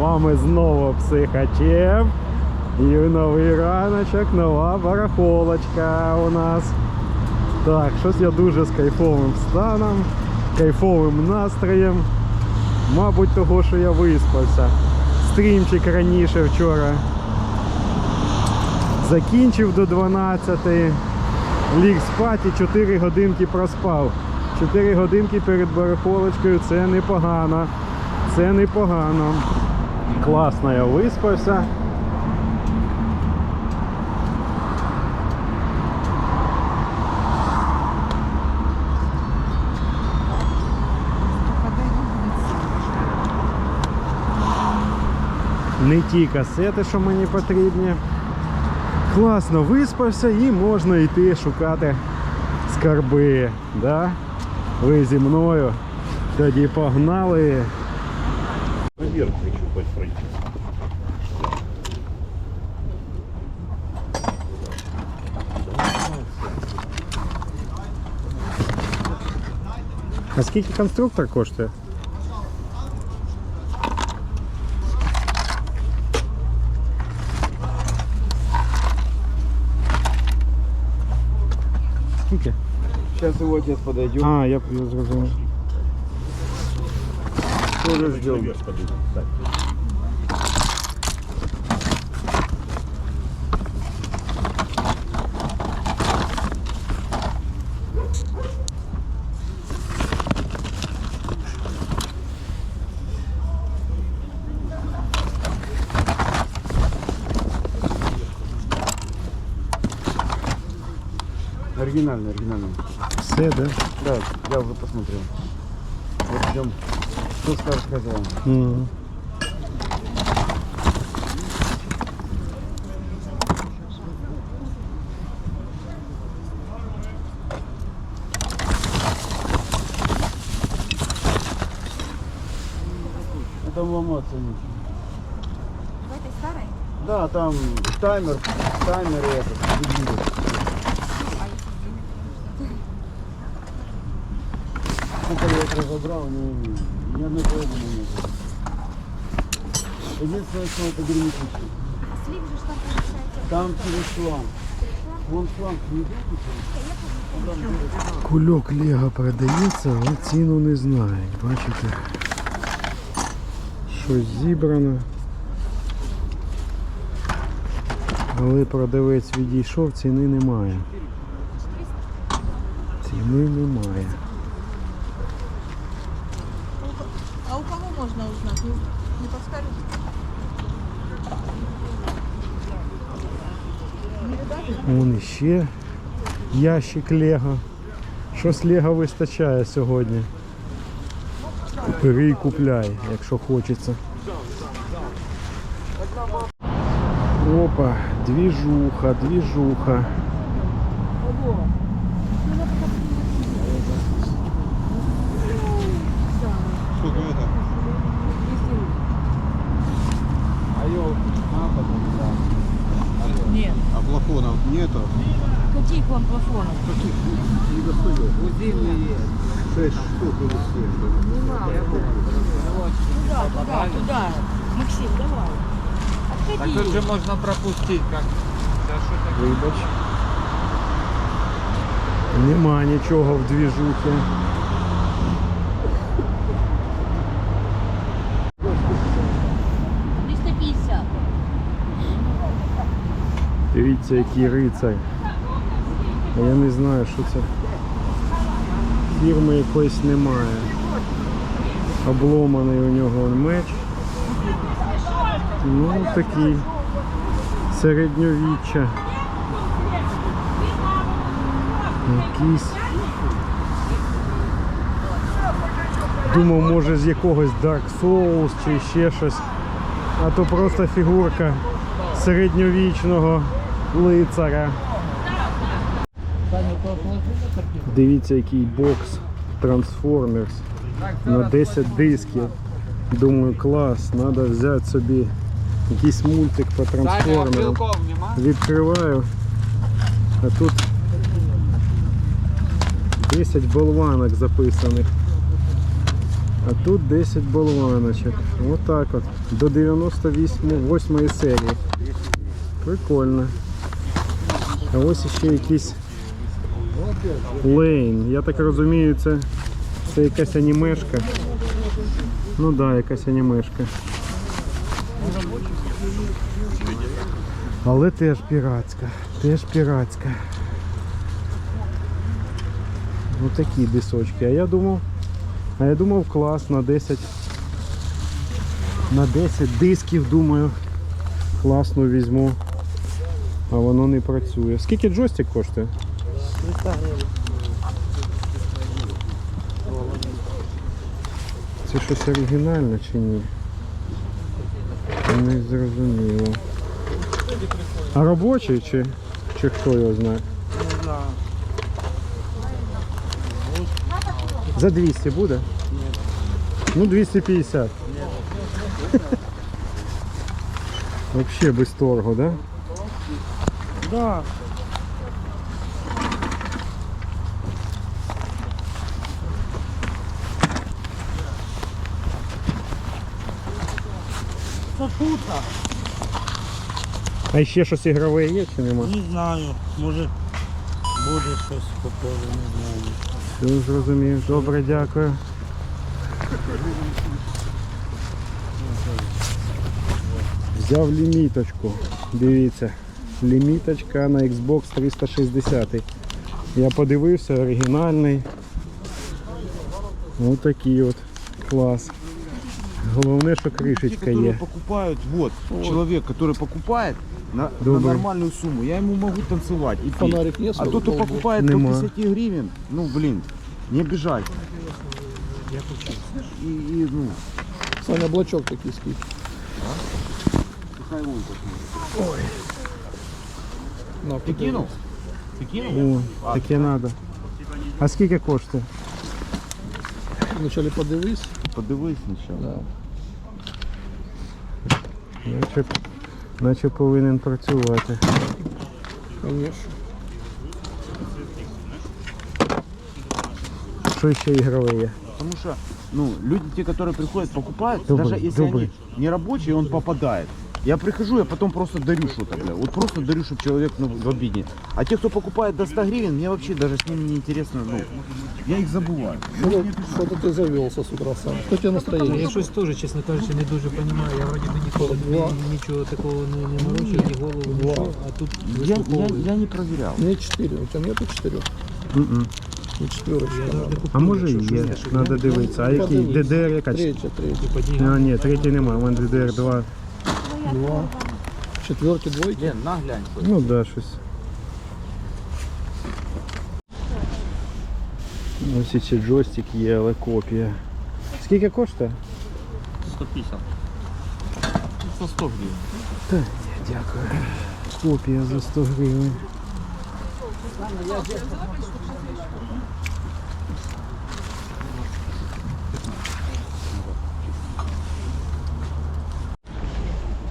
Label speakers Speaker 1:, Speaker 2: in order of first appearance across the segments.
Speaker 1: вами знову психачев. І новий раночок, нова барахолочка у нас. Так, щось я дуже з кайфовим станом, кайфовим настроєм. Мабуть, того, що я виспався. Стрімчик раніше вчора. Закінчив до 12. Ліг спати, 4 годинки проспав. 4 годинки перед барахолочкою це непогано. Це непогано. Класно я виспався. Не ті касети, що мені потрібні. Класно виспався і можна йти шукати скарби. Да? Ви зі мною. Тоді погнали.
Speaker 2: Наверх хочу хоть пройти.
Speaker 1: А скільки конструктор коштує? Скільки?
Speaker 3: Сейчас его отец подойдет.
Speaker 1: А, я, я зрозумів.
Speaker 3: Тоже ждем. Оригинальный, оригинальный.
Speaker 1: Все, да?
Speaker 3: Да, я уже посмотрел. Вот ждем. Куска рассказала.
Speaker 1: Mm.
Speaker 3: Это вам оценить.
Speaker 4: В этой старой?
Speaker 3: Да, там таймер, таймер и этот, дебилит. Сколько я их разобрал, не умею. Ни одной половины нет. Единственное, что это герметично.
Speaker 4: А слив же что получается?
Speaker 3: Там через шланг. Вон шланг не идет
Speaker 1: Кульок Лего продається, але ціну не знають. Бачите? Щось зібрано. Але продавець відійшов, ціни немає. Ціни немає.
Speaker 5: А у кого можно узнать? Не, не подскажете?
Speaker 1: Вон іще ящик Лего. Щось Лего вистачає сьогодні. Бери і купляй, якщо хочеться. Опа, двіжуха, двіжуха.
Speaker 5: Нет.
Speaker 2: А плафонов нету?
Speaker 5: Каких вам плафонов?
Speaker 2: Не достает.
Speaker 3: Узильные
Speaker 2: Шесть штук или семь.
Speaker 5: Туда, туда, туда. Максим, давай.
Speaker 6: Так
Speaker 5: Отходи.
Speaker 6: тут же можно пропустить, как... Да что так?
Speaker 1: Вибач. Нема нічого в двіжухі. Дивіться, який рицар. Я не знаю, що це. Фірми якоїсь немає. Обломаний у нього меч. Ну, такий середньовіччя. Якийсь. Думав, може з якогось Dark Souls чи ще щось. А то просто фігурка середньовічного лицаря. Дивіться, який бокс Transformers на 10 дисків. Думаю, клас, треба взяти собі якийсь мультик по трансформерам. Відкриваю. А тут 10 болванок записаних. А тут 10 болваночок. Отак от. До 98 серії. Прикольно. А ось ще якийсь лейн. Я так розумію, це, це якась анімешка. Ну так, да, якась анімешка. Але теж піратська. Теж піратська. Ну такі дисочки. А я думав, а я думав клас на 10 на 10 дисків, думаю, класно візьму. А воно не працює. Скільки джойстик коштує?
Speaker 3: 300 гривень.
Speaker 1: Це щось оригінальне чи ні? Не зрозуміло. А робочий чи, чи хто його знає?
Speaker 3: Не знаю.
Speaker 1: За 200 буде? Ні. Ну 250. Вообще без торгу, да?
Speaker 3: Да. Запута.
Speaker 1: А ще щось ігрове є чи нема?
Speaker 3: Не знаю. Може буде щось похоже, не знаю.
Speaker 1: Все зрозумів. Добре, дякую. Взяв ліміточку. Дивіться Ліміточка на Xbox 360. Я подивився, оригінальний. Ось такий от клас. Головне, що
Speaker 7: Те,
Speaker 1: кришечка
Speaker 7: которые
Speaker 1: є.
Speaker 7: покупают, вот, человек, который покупает на, на
Speaker 1: Добрый.
Speaker 7: нормальную сумму, я ему могу танцевать и петь.
Speaker 2: Фонарик нет,
Speaker 7: А тот, кто покупает
Speaker 1: Нема.
Speaker 7: до 50 гривен, ну, блин, не обижай. И, и, ну,
Speaker 2: Саня блочок такий скільки.
Speaker 7: пускай он посмотрит.
Speaker 2: На,
Speaker 7: Ты кинул? Ты кинул?
Speaker 1: О, таке треба. А скільки коштує?
Speaker 2: Вначале подивись.
Speaker 7: Подивись сначала.
Speaker 2: Да.
Speaker 1: Наче, наче повинен працювати.
Speaker 2: Конечно.
Speaker 1: Що ще ігрове є?
Speaker 7: Потому что, ну, люди, те, которые приходят, покупают,
Speaker 1: Добрый,
Speaker 7: даже если
Speaker 1: добрый.
Speaker 7: они не рабочие, он попадает. Я прихожу, я потом просто дарю что-то, бля. Вот просто дарю, чтобы человек ну, в обиде. А те, кто покупает до 100 гривен, мне вообще даже с ними не интересно, ну, я их забываю.
Speaker 2: Что-то, что-то ты завелся с утра сам. Что у тебя настроение?
Speaker 6: Я щось теж, чесно кажучи, не дуже розумію. Я вроді би ніколи
Speaker 2: Два.
Speaker 6: ні- нічого такого не, не морочив, ні голову,
Speaker 2: Два.
Speaker 6: нічого, а тут
Speaker 7: Я, я,
Speaker 6: вислуховую.
Speaker 7: я не проверял.
Speaker 2: Мне 4. У тебя нету 4?
Speaker 1: М-м.
Speaker 2: Не четверочка.
Speaker 6: Я завжди
Speaker 2: надо.
Speaker 6: купую,
Speaker 1: А може і
Speaker 6: якщо
Speaker 1: є,
Speaker 6: щось, що
Speaker 1: треба дивитися. А який?
Speaker 2: Подивись.
Speaker 1: ДДР яка? чи-
Speaker 2: Третья, третья.
Speaker 6: по деньгам.
Speaker 1: А, ні, третій немає, у мене ДДР 2.
Speaker 2: Два. Четверки, двойки.
Speaker 7: Лен, наглянь. хоть.
Speaker 1: Ну да, щось. Ось і ці джойстик є, але копія. Скільки коштує?
Speaker 7: 150. За 100 гривен.
Speaker 1: Та ні, дякую. Копія за 100 гривень.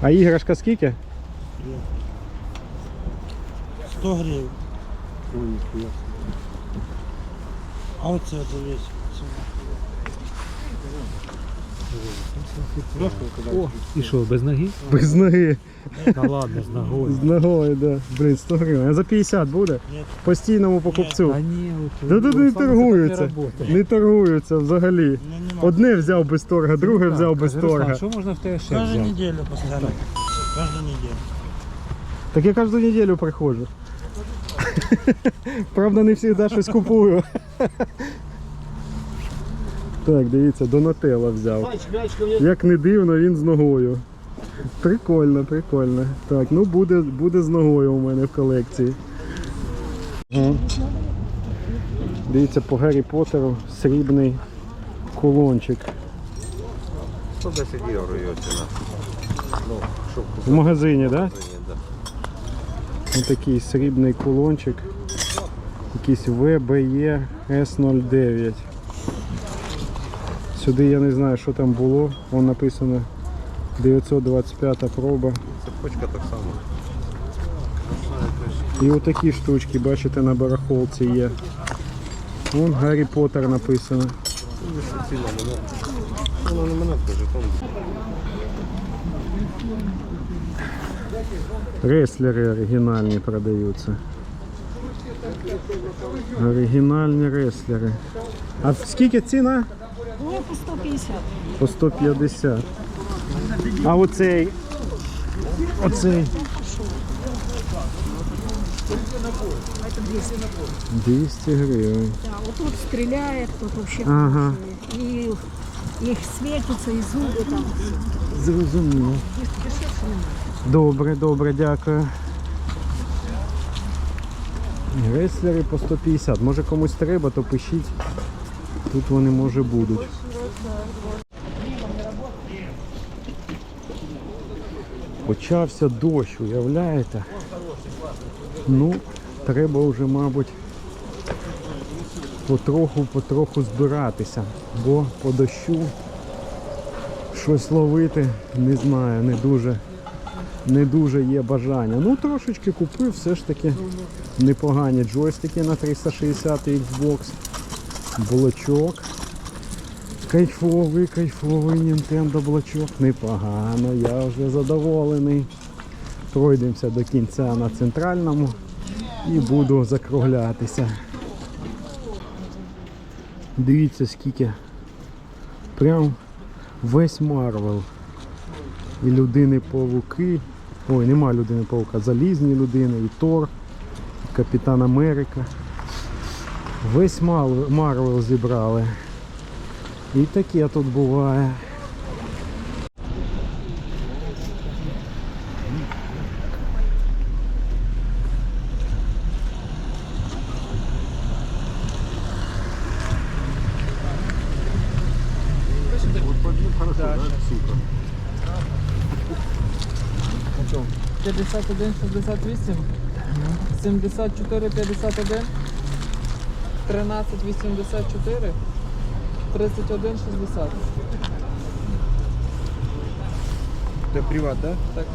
Speaker 1: А іграшка скільки?
Speaker 3: 100 гривень. А оце дивись.
Speaker 6: О, і що, без ноги?
Speaker 1: Без ноги.
Speaker 6: Та ладно, з ногою.
Speaker 1: З ногою, да. Блін, 100 гривень. А за 50 буде?
Speaker 3: Ні.
Speaker 1: Постійному покупцю.
Speaker 6: Та ні, от,
Speaker 1: Да тут не торгуються.
Speaker 6: не.
Speaker 1: Не торгуються взагалі.
Speaker 3: Ну, нема.
Speaker 1: Одне взяв без торга, друге взяв без торга.
Speaker 6: Що можна в тебе ще
Speaker 3: Кожну
Speaker 6: взяти?
Speaker 3: неділю постійно. Кожну неділю.
Speaker 1: Так я кожну неділю приходжу. Правда, не завжди щось купую. Так, дивіться, Донателло взяв. Як не дивно, він з ногою. Прикольно, прикольно. Так, ну буде, буде з ногою у мене в колекції. Дивіться, по Гаррі Поттеру срібний кулончик.
Speaker 8: 110 євро його ціна. Ну, щоб
Speaker 1: В магазині, так? Да?
Speaker 8: да.
Speaker 1: Ось такий срібний кулончик. Якийсь VBE S09. Сюди я не знаю, що там було. Вон написано 925 проба.
Speaker 8: Цепочка так само.
Speaker 1: І отакі штучки, бачите, на барахолці є. Вон Гаррі Поттер написано. Реслери оригінальні продаються. Оригінальні реслери. А скільки ціна?
Speaker 9: Ну, по 150.
Speaker 1: По 150. А оцей. Оцей. 200 гривень.
Speaker 9: Да, вот тут стреляет, тут вообще
Speaker 1: Ага.
Speaker 9: хорошие. И их светятся, и зубы там.
Speaker 1: Зрозуміло. Добре, добре, дякую. Реслери по 150. Може комусь треба, то пишіть. Тут вони може будуть. Почався дощ, уявляєте? Ну, треба вже, мабуть, потроху-потроху збиратися, бо по дощу щось ловити, не знаю, не дуже не дуже є бажання. Ну, трошечки купив, все ж таки непогані джойстики на 360 Xbox. Блочок. Кайфовий, кайфовий Nintendo блочок. Непогано, я вже задоволений. Пройдемося до кінця на центральному і буду закруглятися. Дивіться скільки. Прям весь Марвел і людини павуки. Ой, нема людини павука, залізні людини, і Тор, і Капітан Америка. Весь Марвел зібрали. І таке тут буває.
Speaker 5: П'ятдесят один, шістдесят вісім, сімдесят чотири, п'ятдесят один, тринадцять, вісімдесят чотири, тридцять один, шістдесят.
Speaker 3: Це приват, да?
Speaker 5: Так.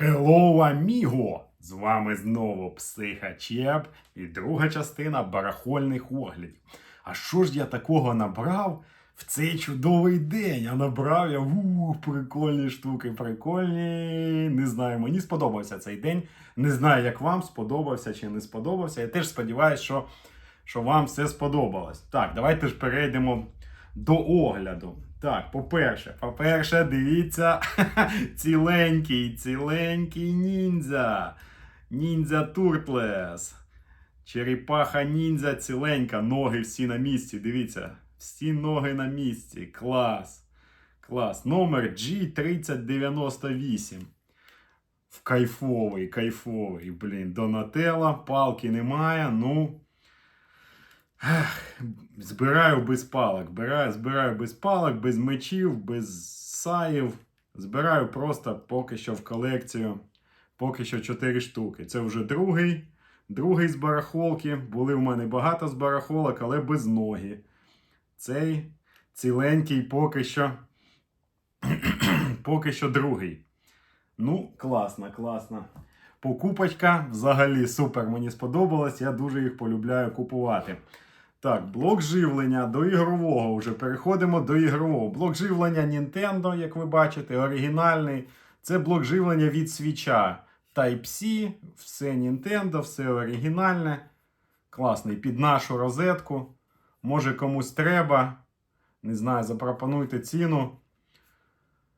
Speaker 1: Hello, amigo! З вами знову Психачеп і друга частина барахольних оглядів. А що ж я такого набрав в цей чудовий день? А набрав я ух, прикольні штуки, прикольні. Не знаю, мені сподобався цей день. Не знаю, як вам сподобався чи не сподобався. Я теж сподіваюся, що, що вам все сподобалось. Так, давайте ж перейдемо до огляду. Так, по-перше, по-перше, дивіться, ціленький, ціленький ніндзя. Ніндзя Туртлес. Черепаха ніндзя ціленька, ноги всі на місці. Дивіться, всі ноги на місці. Клас. Клас. Номер G3098. В кайфовий, кайфовий. Блін, Донателла, палки немає. Ну. Ех, Збираю без палок. Збираю, збираю без палок, без мечів, без саїв. Збираю просто поки що в колекцію. Поки що 4 штуки. Це вже другий. Другий з барахолки. Були в мене багато з барахолок, але без ноги. Цей ціленький поки що. поки що другий. Ну, класно, класно. Покупочка взагалі супер. Мені сподобалась. Я дуже їх полюбляю купувати. Так, блок живлення до ігрового. Вже переходимо до ігрового. Блок живлення Nintendo, як ви бачите, оригінальний. Це блок живлення від свіча. Type-C, все Nintendo, все оригінальне. Класний. Під нашу розетку. Може комусь треба. Не знаю, запропонуйте ціну.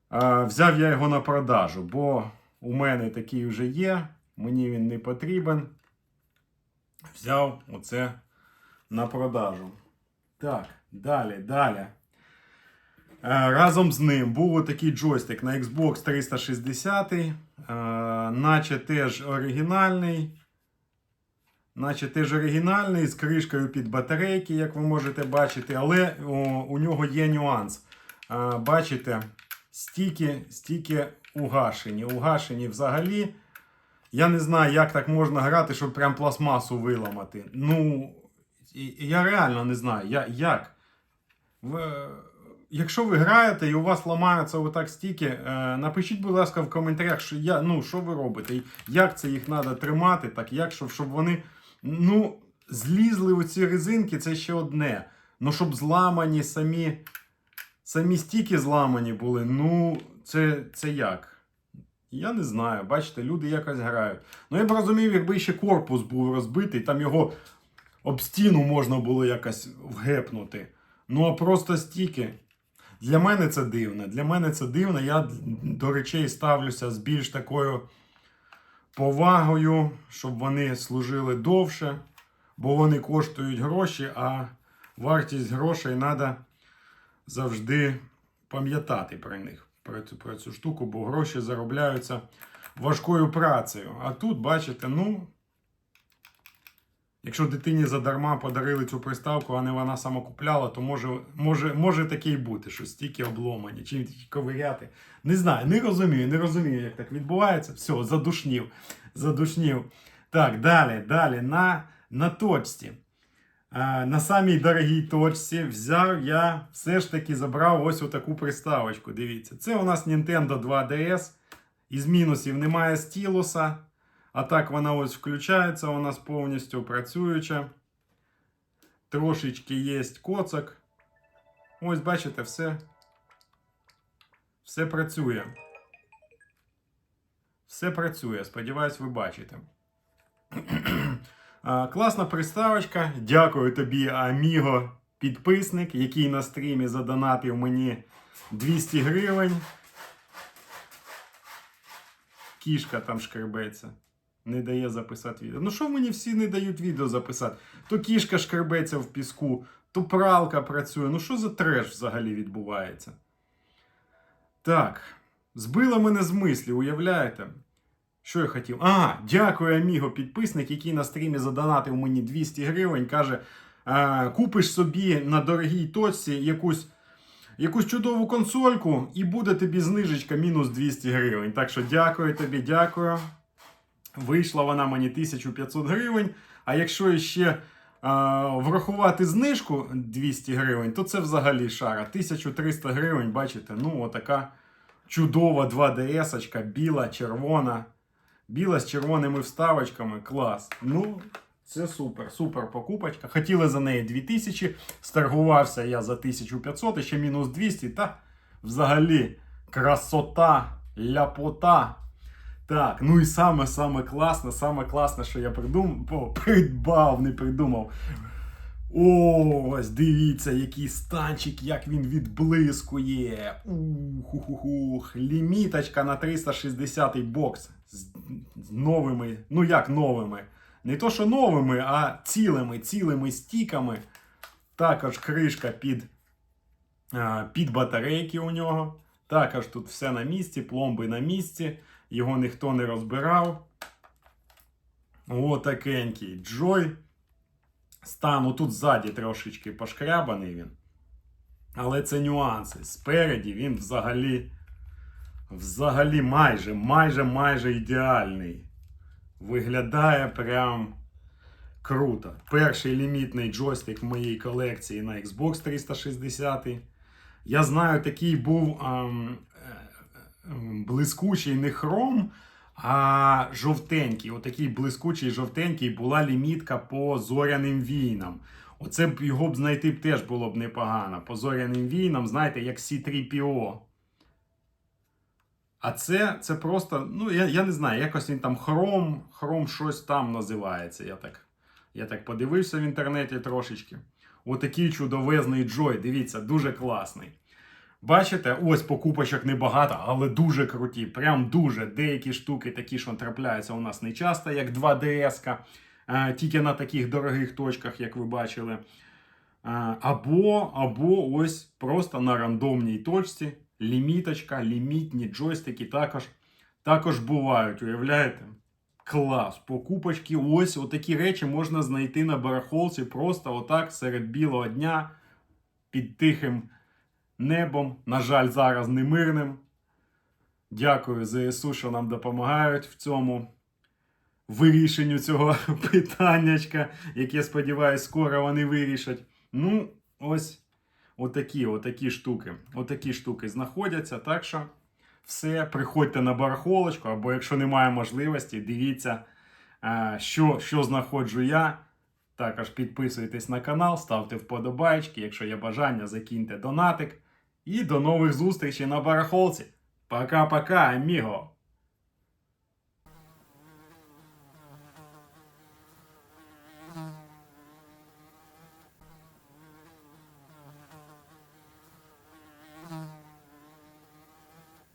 Speaker 1: А, взяв я його на продажу, бо у мене такий вже є. Мені він не потрібен. Взяв оце на продажу. Так, далі, далі. Е, Разом з ним був такий джойстик на Xbox 360, е, наче теж оригінальний. Наче теж оригінальний з кришкою під батарейки, як ви можете бачити, але о, у нього є нюанс. Е, Бачите, стільки, стільки угашені. Угашені взагалі. Я не знаю, як так можна грати, щоб прям пластмасу виламати. Ну, я реально не знаю, я, як. В- якщо ви граєте і у вас ламаються отак стіки, е, напишіть, будь ласка, в коментарях, що я, ну, що ви робите, як це їх треба тримати, так як, щоб, щоб вони ну, злізли у ці резинки, це ще одне. Ну, щоб зламані самі, самі стіки зламані були, ну, це, це як? Я не знаю, бачите, люди якось грають. Ну, я б розумів, якби ще корпус був розбитий, там його об стіну можна було якось вгепнути. Ну, а просто стіки. Для мене це дивно. Для мене це дивно. Я до речей ставлюся з більш такою повагою, щоб вони служили довше, бо вони коштують гроші, а вартість грошей треба завжди пам'ятати про них, про цю, про цю штуку, бо гроші заробляються важкою працею. А тут, бачите, ну. Якщо дитині задарма подарили цю приставку, а не вона сама купляла, то може, може, може таке й бути, що стільки обломані, чим тільки ковиряти. Не знаю, не розумію, не розумію, як так відбувається. Все, задушнів. Задушнів. Так, далі, далі. На, на точці. А, на самій дорогій точці взяв я все ж таки забрав ось отаку приставочку. Дивіться, це у нас Nintendo 2DS. Із мінусів немає стілуса. А так вона ось включається у нас повністю працююча. Трошечки є коцок. Ось, бачите, все. Все працює. Все працює. Сподіваюсь, ви бачите. Класна приставочка. Дякую тобі, Аміго, підписник, який на стрімі задонатив мені 200 гривень. Кішка там шкребеться. Не дає записати відео. Ну що мені всі не дають відео записати? То кішка шкребеться в піску, то пралка працює. Ну що за треш взагалі відбувається? Так, збила мене з мислі, уявляєте? Що я хотів? А, дякую, Аміго, підписник, який на стрімі задонатив мені 200 гривень. Каже: купиш собі на дорогій точці якусь. Якусь чудову консольку, і буде тобі знижечка мінус 200 гривень. Так що дякую тобі, дякую. Вийшла вона мені 1500 гривень. А якщо ще а, врахувати знижку 200 гривень, то це взагалі шара. 1300 гривень, бачите, ну отака чудова 2DS, біла, червона. Біла з червоними вставочками. Клас. Ну, це супер, супер покупочка. Хотіли за неї 2000, сторгувався я за 1500 і ще мінус 200. Та взагалі красота, ляпота. Так, ну і саме саме класне, саме класне, що я придумав, о, придбав, не придумав. Ось, дивіться, який станчик, як він відблискує. Ух, ліміточка на 360 бокс з, з новими, ну як новими? Не то, що новими, а цілими, цілими стіками. Також кришка під, під батарейки у нього. Також тут все на місці, пломби на місці. Його ніхто не розбирав. Отакенький Джой. Стан тут ззаді трошечки пошкрябаний він. Але це нюанси. Спереді він взагалі. Взагалі майже, майже, майже ідеальний. Виглядає прям круто. Перший лімітний джойстик в моїй колекції на Xbox 360. Я знаю, такий був е, ем, блискучий не хром, а жовтенький. Отакий блискучий жовтенький була лімітка по зоряним війнам. Оце б його б знайти б теж було б непогано. По зоряним війнам, знаєте, як C3PO. А це, це просто, ну, я, я не знаю, якось він там хром, хром щось там називається. Я так, я так подивився в інтернеті трошечки. Отакий чудовезний Джой, дивіться, дуже класний. Бачите, ось покупочок небагато, але дуже круті. Прям дуже. Деякі штуки такі, що трапляються у нас не часто, як 2DS, е, тільки на таких дорогих точках, як ви бачили. Е, Або, або ось просто на рандомній точці. Ліміточка, лімітні джойстики також, також бувають, уявляєте? Клас, покупочки, ось отакі речі можна знайти на барахолці просто отак серед білого дня під тихим небом. На жаль, зараз не мирним. Дякую ЗСУ, що нам допомагають в цьому вирішенню цього питаннячка, яке, сподіваюсь, скоро вони вирішать. Ну, ось. отакі, отакі штуки. Отакі штуки знаходяться. Так що все, приходьте на барахолочку, або якщо немає можливості, дивіться, е, що, що знаходжу я. Також підписуйтесь на канал, ставте вподобайки. Якщо є бажання, закиньте донатик. І до нових зустрічей на барахолці. Пока-пока, аміго!